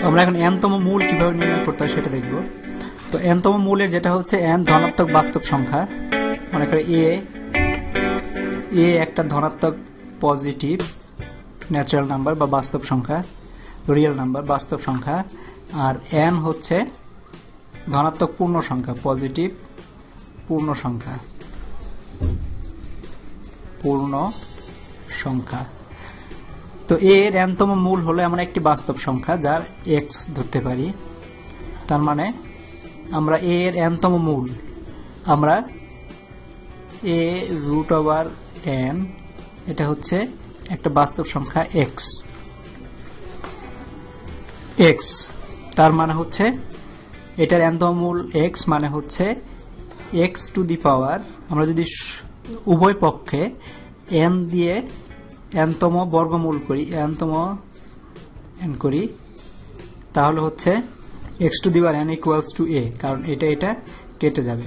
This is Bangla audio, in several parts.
তো আমরা এখন এনতম মূল কীভাবে নির্ণয় করতে হয় সেটা দেখব। তো এনতম মূলের যেটা হচ্ছে এন ধনাত্মক বাস্তব সংখ্যা। মনে করে এ এ একটা ধনাত্মক পজিটিভ ন্যাচারাল নাম্বার বা বাস্তব সংখ্যা রিয়েল নাম্বার বাস্তব সংখ্যা। আর এন হচ্ছে ধনাত্মক পূর্ণ সংখ্যা পজিটিভ পূর্ণ সংখ্যা। পূর্ণ সংখ্যা। তো এর এনতম মূল হলো এমন একটি বাস্তব সংখ্যা যার এক্স ধরতে পারি। তার মানে আমরা এ এর এনতম মূল, আমরা এ রুট ওভার এন এটা হচ্ছে একটা বাস্তব সংখ্যা এক্স এক্স তার মানে হচ্ছে এটার এনতম মূল এক্স মানে হচ্ছে এক্স টু দি পাওয়ার আমরা যদি উভয় পক্ষে এন দিয়ে এনতম বর্গমূল করি, এনতম এন করি, তাহলে হচ্ছে X to the power N equals to A কারণ এটা এটা কেটে যাবে।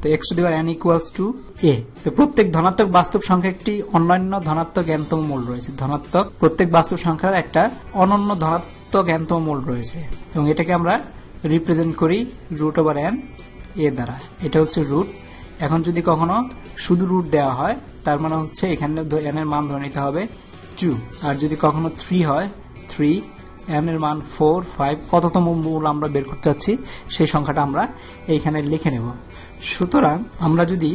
তো X to the power N equals to A তো প্রত্যেক ধনাত্মক বাস্তব সংখ্যা একটি অন্যান্য ধনাত্মক এনতম মূল রয়েছে। ধনাত্মক, প্রত্যেক বাস্তব সংখ্যার একটা অনন্য ধনাত্মক এনতম মূল রয়েছে। এবং এটাকে আমরা রিপ্রেজেন্ট করি রুট ওভার এন এ দ্বারা। এটা হচ্ছে রুট এখন যদি কখনো শুধু রুট দেওয়া হয় তার মানে হচ্ছে এখানে এন এর মান ধরে নিতে হবে টু আর যদি কখনো থ্রি হয় থ্রি এন এর মান ফোর ফাইভ কততম মূল আমরা বের করতে চাচ্ছি, সেই সংখ্যাটা আমরা এইখানে লিখে নেব। সুতরাং আমরা যদি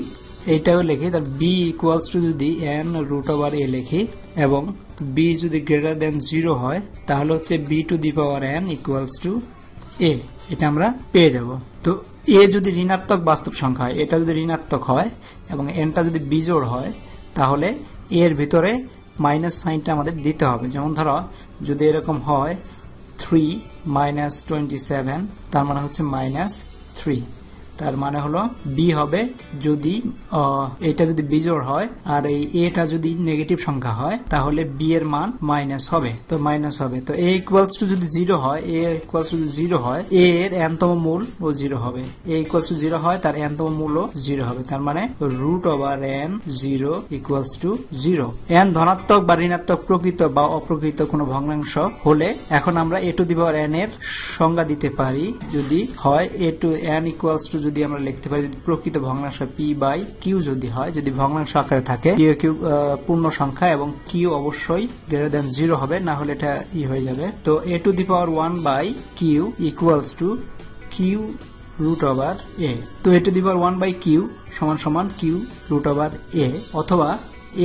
এইটাও লিখি, তার বি ইকুয়ালস টু যদি এন রুট ওভার এ লিখি এবং বি যদি গ্রেটার দেন জিরো হয়, তাহলে হচ্ছে B to the power N equals to A এটা আমরা পেয়ে যাব। তো এ যদি ঋণাত্মক বাস্তব সংখ্যা হয়, এটা যদি ঋণাত্মক হয় এবং এনটা যদি বিজোড় হয়, তাহলে এর ভিতরে মাইনাস সাইনটা আমাদের দিতে হবে। যেমন ধরো, যদি এরকম হয় থ্রি মাইনাস টোয়েন্টি সেভেন তার মানে হচ্ছে মাইনাস থ্রি তার মানে হলো বি হবে যদি এটা যদি বিজোড় হয় আর এই এটা যদি নেগেটিভ সংখ্যা হয়, তাহলে বি এর মান মাইনাস হবে। তো মাইনাস হবে। তো এ ইকুয়ালস টু যদি জিরো হয় এ ইকুয়ালস টু জিরো হয় এ এর এনতম মূল ও জিরো হবে। এ ইকুয়ালস টু জিরো হয়, তার এনতম মূল ও জিরো হবে। তার মানে root over N zero equals to zero N ধনাত্মক বা ঋণাত্মক প্রকৃত বা অপ্রকৃত কোনো ভগ্নাংশ হলে এখন আমরা এ টু দি পাওয়ার এন এর সংজ্ঞা দিতে পারি। যদি হয় A to N equals to যদি আমরা লিখতে পারি, যদি প্রকৃত ভগ্নাংশ পি বাই কিউ যদি হয়, যদি ভগ্নাংশ আকারে থাকে পি কিউ পূর্ণ সংখ্যা এবং কিউ অবশ্যই গ্রেটার দেন জিরো হবে, না হলে এটা ই হয়ে যাবে। তো A to the power one by Q equals to Q root over A তো A to the power one by Q সমান সমান কিউ রুট ওভার এ অথবা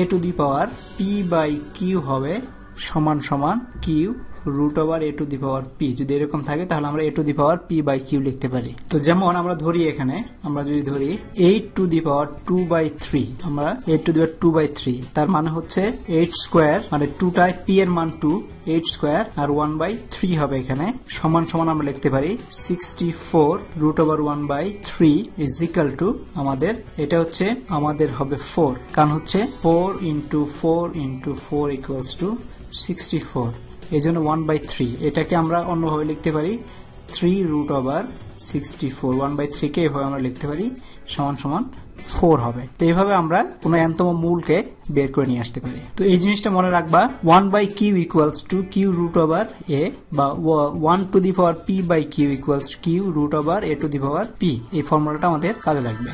A to the power P by Q হবে সমান সমান Q root over A to the power P যদি এরকম থাকে, তাহলে আমরা A to the power P by Q লিখতে পারি। তো যেমন আমরা ধরি এখানে, আমরা যদি ধরি eight to the power two by three আমরা eight to the power two by three তার মানে হচ্ছে এইট স্কোয়ার মানে টুটায় পি এর মান টু এইট স্কোয়ার আর ওয়ান বাই থ্রি হবে এখানে। সমান সমান আমরা লিখতে পারি sixty four root over one by three is equal to আমাদের, এটা হচ্ছে আমাদের হবে ফোর কারণ হচ্ছে four into four into four equals to sixty four এই জন্য ওয়ান বাই থ্রি এটাকে আমরা অন্যভাবে লিখতে পারি three root over sixty four one by থ্রিকে এভাবে আমরা লিখতে পারি, সমান সমান ফোর হবে। তো এইভাবে আমরা কোনো এনতম মূলকে বের করে নিয়ে আসতে পারি। তো এই জিনিসটা মনে রাখবা one by Q equals to Q root over A বা one to the power P by Q equals Q root over A to the power P এই ফর্মুলাটা আমাদের কাজে লাগবে।